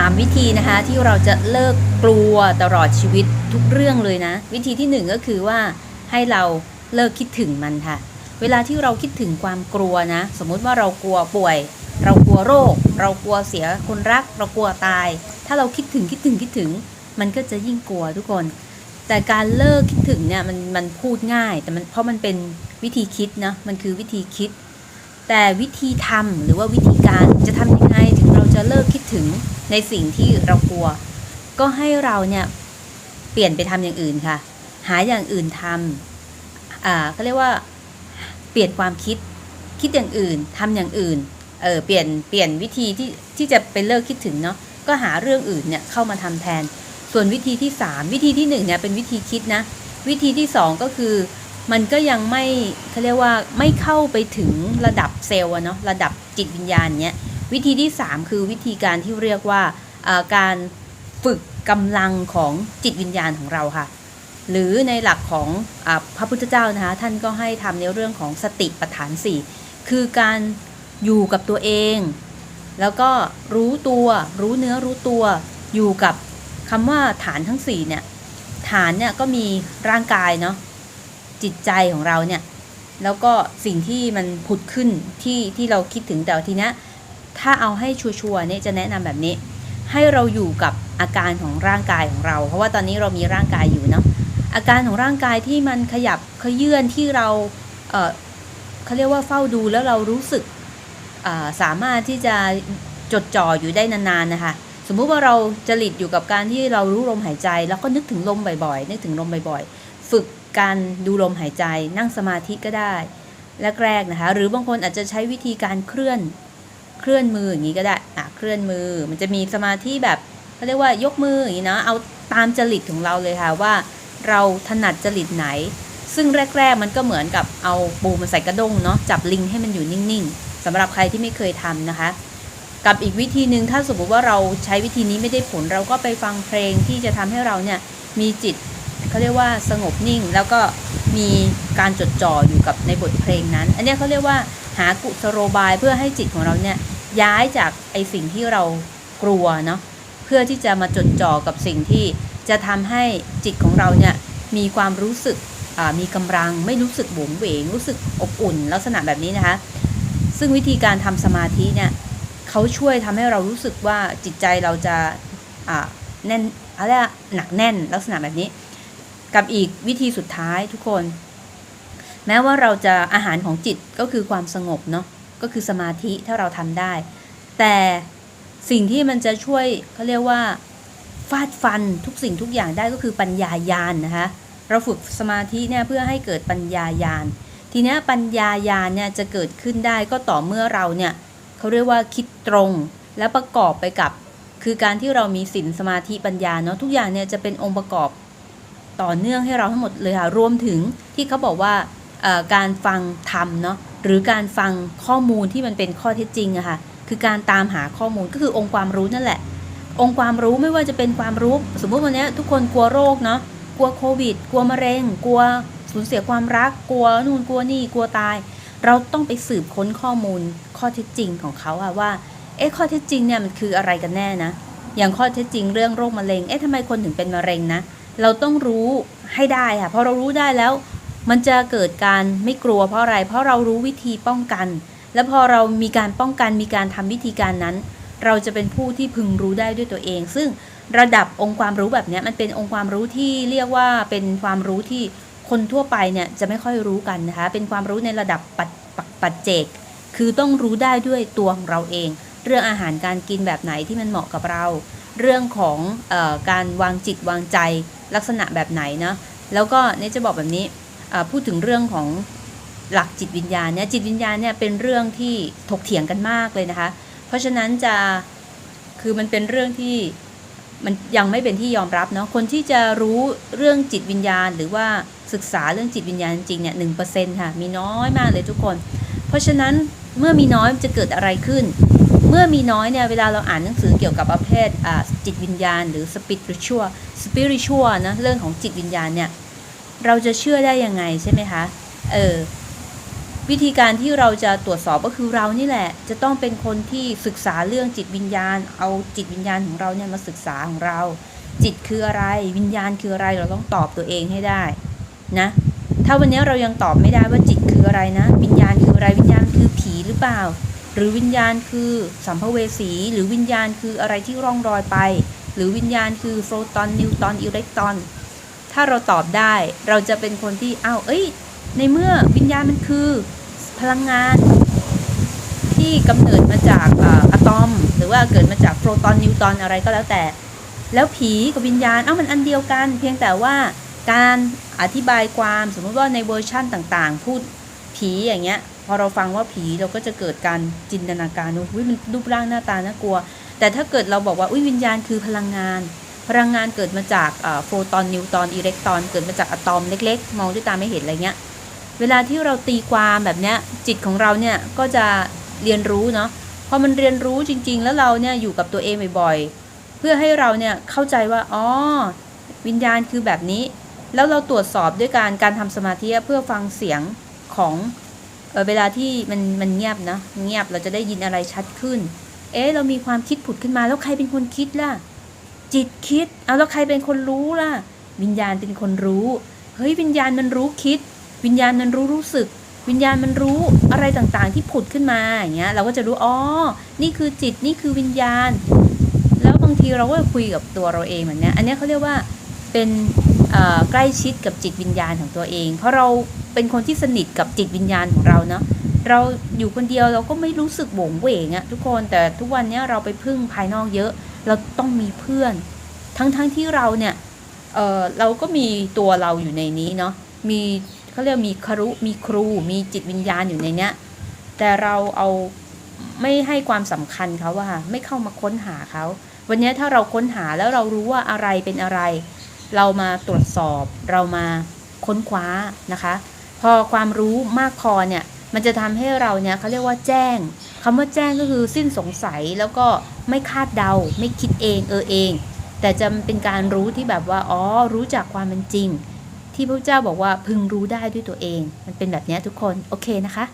3 วิธีนะคะที่เราจะเลิกกลัวตลอดชีวิตทุกเรื่องเลยนะ วิธีที่ 1 ก็คือว่าให้เราเลิกคิดถึงมันค่ะ เวลาที่เราคิดถึงความกลัวนะ สมมุติว่าเรากลัวป่วย เรากลัวโรค เรากลัวเสียคนรัก เรากลัวตาย ถ้าเราคิดถึงคิดถึงคิดถึง มันก็จะยิ่งกลัวทุกคน แต่การเลิกคิดถึงเนี่ยมันมันพูดง่าย แต่มันเพราะมันเป็นวิธีคิดนะมันคือวิธีคิด แต่วิธีทำหรือว่าวิธีการจะทำยังไง จะเลิกคิดถึงในสิ่งที่เรากลัว ก็ให้เราเนี่ยเปลี่ยนไปทำอย่างอื่นค่ะ หาอย่างอื่นทำอ่าเขาเรียกว่าเปลี่ยนความคิดคิดอย่างอื่นทำอย่างอื่นเออเปลี่ยนเปลี่ยนวิธีที่ที่จะไปเลิกคิดถึงเนาะก็หาเรื่องอื่นเนี่ยเข้ามาทำแทน ส่วนวิธีที่ 3 วิธีที่1เนี่ยเป็นวิธีคิดนะวิธีที่ 2 ก็คือมันก็ยังไม่เขาเรียกว่าไม่เข้าไปถึงระดับเซลล์เนาะระดับจิตวิญญาณเนี้ย วิธีที่ 3 คือวิธีการที่เรียกว่าการฝึกกำลังของจิตวิญญาณของเราค่ะ หรือในหลักของอพระพุทธเจ้านะคะท่านก็ให้ทำในเรื่องของสติปัฏฐาน 4 คือการอยู่กับตัวเอง แล้วก็รู้ตัวรู้เนื้อรู้ตัวอยู่กับคำว่าฐานทั้ง 4 เนี่ย ฐานเนี่ยก็มีร่างกายเนาะจิตใจของเราเนี่ย แล้วก็สิ่งที่มันผุดขึ้นที่ที่เราคิดถึงแต่ทีเนี้ย ถ้าเอาให้ชัวร์ๆเนี่ยจะแนะนำแบบนี้ ให้เราอยู่กับอาการของร่างกายของเรา เพราะว่าตอนนี้เรามีร่างกายอยู่เนาะอาการของร่างกายที่มันขยับเขยื่อนที่เราเออเขาเรียกว่าเฝ้าดูแล้วเรารู้สึกสามารถที่จะจดจ่ออยู่ได้นานๆนะคะสมมุติว่าเราจริตอยู่กับการที่เรารู้ลมหายใจ แล้วก็นึกถึงลมบ่อยๆนึกถึงลมบ่อยๆ ฝึกการดูลมหายใจนั่งสมาธิก็ได้แรกๆนะคะ หรือบางคนอาจจะใช้วิธีการเคลื่อน เคลื่อนมืออย่างนี้ก็ได้อะเคลื่อนมือ มันจะมีสมาธิแบบเขาเรียกว่ายกมืออย่างนี้นะเอาตามจริตของเราเลยค่ะว่า เราถนัดจริตไหน ซึ่งแรก ๆ มันก็เหมือนกับเอาปูมาใส่กระด้งเนาะจับลิงให้มันอยู่นิ่งๆสำหรับใครที่ไม่เคยทำนะคะ กับอีกวิธีหนึ่งถ้าสมมติว่าเราใช้วิธีนี้ไม่ได้ผลเราก็ไปฟังเพลงที่จะทำให้เราเนี่ยมีจิตเขาเรียกว่าสงบนิ่งแล้วก็มีการจดจ่ออยู่กับในบทเพลงนั้น อันนี้เขาเรียกว่า หากุศโลบายเพื่อให้จิตของเราเนี่ยย้ายจากไอสิ่งที่เรากลัวเนาะเพื่อที่จะมาจดจ่อกับสิ่งที่จะทำให้จิตของเราเนี่ยมีความรู้สึกมีกำลังไม่รู้สึกหวงเหวงรู้สึกอบอุ่น ลักษณะแบบนี้นะคะ ซึ่งวิธีการทำสมาธิเนี่ยเขาช่วยทำให้เรารู้สึกว่าจิตใจเราจะอ่าแน่นอะไรหนักแน่นลักษณะแบบนี้ กับอีกวิธีสุดท้ายทุกคน แม้ว่าเราจะอาหารของจิตก็คือความสงบเนาะก็คือสมาธิถ้าเราทำได้ แต่สิ่งที่มันจะช่วยเขาเรียกว่าฟาดฟันทุกสิ่งทุกอย่างได้ก็คือปัญญายาณนะคะเราฝึกสมาธิเนี่ยเพื่อให้เกิดปัญญายาณทีนี้ปัญญายาณเนี่ยจะเกิดขึ้นได้ก็ต่อเมื่อเราเนี่ยเขาเรียกว่าคิดตรงและประกอบไปกับ คือการที่เรามีศีลสมาธิปัญญาเนาะทุกอย่างเนี่ยจะเป็นองค์ประกอบต่อเนื่องให้เราทั้งหมดเลยค่ะรวมถึงที่เขาบอกว่า การฟังธรรมเนาะหรือการฟังข้อมูลที่มันเป็นข้อเท็จจริงอะค่ะคือการตามหาข้อมูลก็คือองค์ความรู้นั่นแหละ องค์ความรู้ไม่ว่าจะเป็นความรู้ สมมุติวันนี้ทุกคนกลัวโรคเนาะกลัวโควิด กลัวมะเร็ง กลัวสูญเสียความรัก กลัวนู่นกลัวนี่กลัวตาย เราต้องไปสืบค้นข้อมูลข้อเท็จจริงของเขาอะว่าเอ๊ะข้อเท็จจริงเนี่ยมันคืออะไรกันแน่นะอย่างข้อเท็จจริงเรื่องโรคมะเร็งเอ๊ะทำไมคนถึงเป็นมะเร็งนะเราต้องรู้ให้ได้ค่ะพอเรารู้ได้แล้ว มันจะเกิดการไม่กลัวเพราะอะไร เพราะเรารู้วิธีป้องกัน และพอเรามีการป้องกันมีการทำวิธีการนั้น เราจะเป็นผู้ที่พึงรู้ได้ด้วยตัวเอง ซึ่งระดับองค์ความรู้แบบนี้มันเป็นองค์ความรู้ที่เรียกว่าเป็นความรู้ที่คนทั่วไปเนี่ยจะไม่ค่อยรู้กันนะคะ เป็นความรู้ในระดับปัจปัจปัจเจก คือต้องรู้ได้ด้วยตัวของเราเอง เรื่องอาหารการกินแบบไหนที่มันเหมาะกับเรา เรื่องของออการวางจิตวางใจลักษณะแบบไหนนะ แล้วก็เนี่ยจะบอกแบบนี้ พูดถึงเรื่องของหลักจิตวิญญาณเนี่ยจิตวิญญาณเนี่ยเป็นเรื่องที่ถกเถียงกันมากเลยนะคะ เพราะฉะนั้นจะคือมันเป็นเรื่องที่มันยังไม่เป็นที่ยอมรับเนาะคนที่จะรู้เรื่องจิตวิญญาณ หรือว่าศึกษาเรื่องจิตวิญญาณจริงเนี่ยหนึ่งเปอร์เซ็นต์ค่ะมีน้อยมากเลยทุกคน เพราะฉะนั้นเมื่อมีน้อยจะเกิดอะไรขึ้น เมื่อมีน้อยเนี่ยเวลาเราอ่านหนังสือเกี่ยวกับประเภทจิตวิญญาณ หรือ spiritual spiritual นะเรื่องของจิตวิญญาณเนี่ย เราจะเชื่อได้ยังไงใช่ไหมคะเออวิธีการที่เราจะตรวจสอบก็คือเรานี่แหละ จะต้องเป็นคนที่ศึกษาเรื่องจิตวิญญาณ เอาจิตวิญญาณของเราเนี่ยมาศึกษาของเรา จิตคืออะไรวิญญาณคืออะไรเราต้องตอบตัวเองให้ได้นะถ้าวันนี้เรายังตอบไม่ได้ว่าจิตคืออะไรนะ วิญญาณคืออะไรวิญญาณคือผีหรือเปล่า หรือวิญญาณคือสัมภเวสี หรือวิญญาณคืออะไรที่ร่องรอยไป หรือวิญญาณคือโฟตอนนิวตอนอิเล็กตรอน ถ้าเราตอบได้เราจะเป็นคนที่อ้าวเอ้ย ในเมื่อวิญญาณมันคือพลังงาน ที่กำเนิดมาจากอะตอม หรือว่าเกิดมาจากโปรตอนนิวตรอนอะไรก็แล้วแต่ แล้วผีกับวิญญาณเอ้ามันอันเดียวกัน เพียงแต่ว่าการอธิบายความสมมติว่าในเวอร์ชั่นต่างๆ พูดผีอย่างเงี้ยพอเราฟังว่าผีเราก็จะเกิดการจินตนาการว่ามันรูปร่างหน้าตาน่ากลัว แต่ถ้าเกิดเราบอกว่าอุ้ยวิญญาณคือพลังงาน ลังงานเกิดมาจากโฟตอนนิวตอนอิเล็กตรอน เกิดมาจากอะตอมเล็ก ๆ มองด้วยตาไม่เห็นอะไรเงี้ย เวลาที่เราตีความแบบเนี้ยจิตของเราเนี่ยก็จะเรียนรู้เนาะพอมันเรียนรู้จริง ๆ แล้วเราเนี่ยอยู่กับตัวเองบ่อยๆ เพื่อให้เราเนี่ยเข้าใจว่าอ๋อวิญญาณคือแบบนี้ แล้วเราตรวจสอบด้วยการการทำสมาธิเพื่อฟังเสียงของเออเวลาที่มันมันเงียบนะเงียบเราจะได้ยินอะไรชัดขึ้น เอ๊ะเรามีความคิดผุดขึ้นมาแล้วใครเป็นคนคิดล่ะ จิตคิด เอาแล้วใครเป็นคนรู้ล่ะ วิญญาณเป็นคนรู้ เฮ้ยวิญญาณมันรู้คิด วิญญาณมันรู้รู้สึก วิญญาณมันรู้อะไรต่างๆ ที่ผุดขึ้นมาอย่างเงี้ย เราก็จะรู้อ๋อนี่คือจิตนี่คือวิญญาณ แล้วบางทีเราก็คุยกับตัวเราเองแบบเนี้ย อันนี้เขาเรียกว่าเป็นใกล้ชิดกับจิตวิญญาณของตัวเอง เพราะเราเป็นคนที่สนิทกับจิตวิญญาณของเราเนาะเราอยู่คนเดียวเราก็ไม่รู้สึกโหวงเหวงอะทุกคนแต่ทุกวันเนี้ยเราไปพึ่งภายนอกเยอะ เราต้องมีเพื่อน ทั้งๆทที่เราเนี่ยเออเราก็มีตัวเราอยู่ในนี้เนาะมีเขาเรียกมีครุมีครู มีจิตวิญญาณอยู่ในเนี้ยแต่เราเอาไม่ให้ความสำคัญเขาว่าไม่เข้ามาค้นหาเขาวันนี้ถ้าเราค้นหาแล้วเรารู้ว่าอะไรเป็นอะไร เรามาตรวจสอบ เรามาค้นคว้านะคะ พอความรู้มากพอเนี่ยมันจะทำให้เราเนี่ยเขาเรียกว่าแจ้ง คำว่าแจ้งก็คือสิ้นสงสัยแล้วก็ไม่คาดเดา ไม่คิดเองเออเอง แต่จะเป็นการรู้ที่แบบว่าอ๋อรู้จากความเป็นจริง ที่พระเจ้าบอกว่าพึงรู้ได้ด้วยตัวเอง มันเป็นแบบนี้ทุกคนโอเคนะคะ